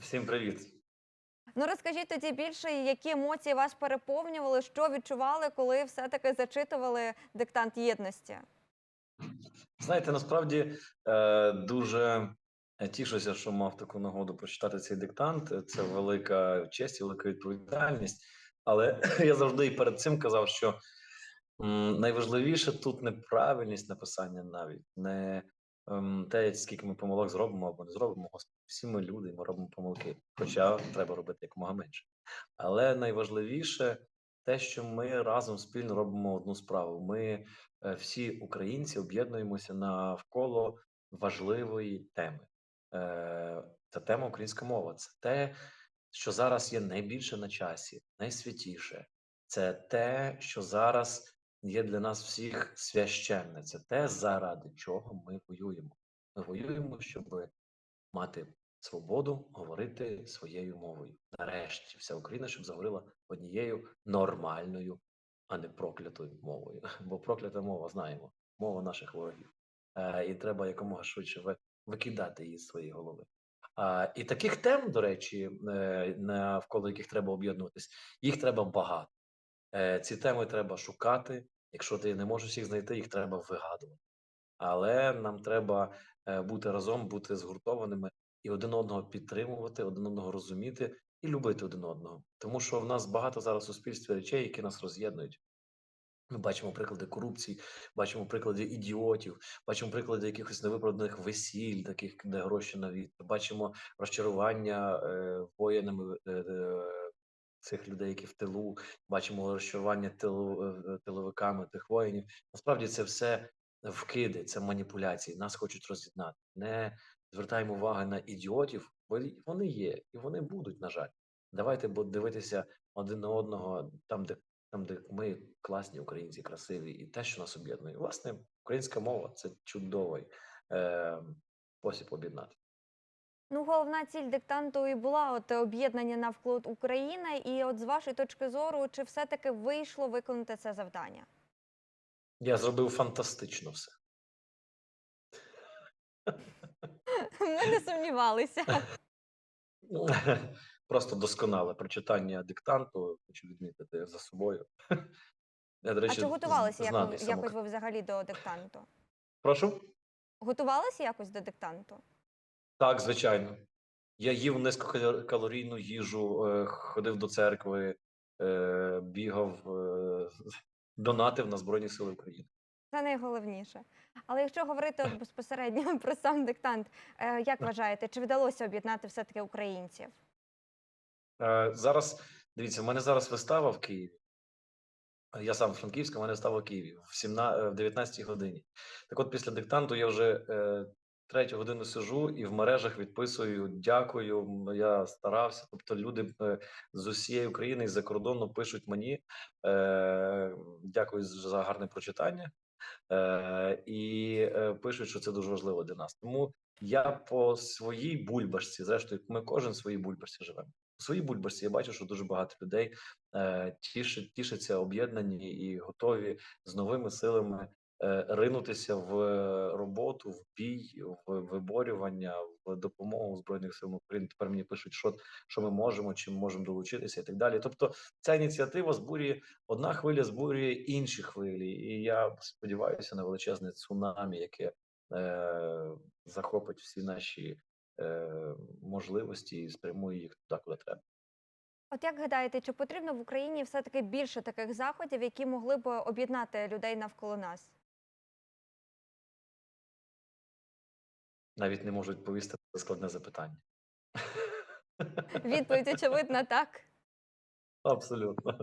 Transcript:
Всім привіт. Ну розкажіть тоді більше, які емоції вас переповнювали, що відчували, коли все-таки зачитували диктант єдності? Знаєте, насправді е, дуже тішуся, що мав таку нагоду прочитати цей диктант. Це велика честь велика відповідальність. Але я завжди і перед цим казав, що найважливіше тут не правильність написання навіть, не те, скільки ми помилок зробимо або не зробимо. Всі ми люди, ми робимо помилки. Хоча треба робити якомога менше. Але найважливіше те, що ми разом спільно робимо одну справу. Ми е, всі українці об'єднуємося навколо важливої теми. Е, Це тема українська мова. Це те, що зараз є найбільше на часі, найсвятіше. Це те, що зараз є для нас всіх священне. Це те, заради чого ми воюємо. Ми воюємо, щоб мати свободу говорити своєю мовою. Нарешті вся Україна, щоб заговорила однією нормальною, а не проклятою мовою. Бо проклята мова знаємо, мова наших ворогів. Е, і треба якомога швидше викидати її з своєї голови. А, і таких тем, до речі, е, навколо яких треба об'єднуватись, їх треба багато. Е, ці теми треба шукати. Якщо ти не можеш їх знайти, їх треба вигадувати. Але нам треба е, бути разом, бути згуртованими і один одного підтримувати, один одного розуміти і любити один одного. Тому що в нас багато зараз у суспільстві речей, які нас роз'єднують. Ми бачимо приклади корупції, бачимо приклади ідіотів, бачимо приклади якихось невиправданих весіль, таких де гроші на вітер, бачимо розчарування е, воїнами е, е, цих людей, які в тилу, бачимо розчарування тилу, е, тиловиками тих воїнів. Насправді це все вкиди, це маніпуляції. Нас хочуть роз'єднати. Не звертаємо уваги на ідіотів, бо вони є і вони будуть, на жаль. Давайте дивитися один на одного там, де там, де ми класні українці, красиві, і те, що нас об'єднує. Власне, українська мова це чудовий е, спосіб об'єднати. Ну, головна ціль диктанту і була от об'єднання навколо України. І от з вашої точки зору, чи все-таки вийшло виконати це завдання? Я зробив фантастично все. Ми не сумнівалися. Просто досконале прочитання диктанту, хочу відмітити за собою. Я, до А чи готувалися як якось ви взагалі до диктанту? Прошу? Готувалися якось до диктанту? Так, звичайно. Я їв низькокалорійну їжу, е, ходив до церкви, е, бігав, е, донатив на Збройні Сили України. Це найголовніше. Але якщо говорити от безпосередньо про сам диктант, як вважаєте, чи вдалося об'єднати все-таки українців? Зараз дивіться, в мене зараз вистава в Києві. Я сам Франківська, в мене вистава в Києві в 17, в 19 годині. Так от після диктанту я вже третю годину сижу і в мережах відписую дякую. Я старався. Тобто люди е, з усієї України і за кордону пишуть мені е, дякую за гарне прочитання. Е, і е, пишуть, що це дуже важливо для нас. Тому я по своїй бульбашці, зрештою, ми кожен в своїй бульбашці живемо. У своїй бульбашці я бачу, що дуже багато людей е, тішить, тішаться об'єднані і готові з новими силами ринутися в роботу, в бій, в виборювання, в допомогу Збройних сил України. Тепер мені пишуть, що, що ми можемо, чим можемо долучитися і так далі. Тобто, ця ініціатива збурює одна хвиля, збурює інші хвилі, і я сподіваюся на величезне цунамі, яке е, захопить всі наші е, можливості і спрямує їх туди, куди треба. От як гадаєте, чи потрібно в Україні все-таки більше таких заходів, які могли б об'єднати людей навколо нас? Навіть не можуть повісти на складне запитання. Відповідь очевидна, так. Абсолютно.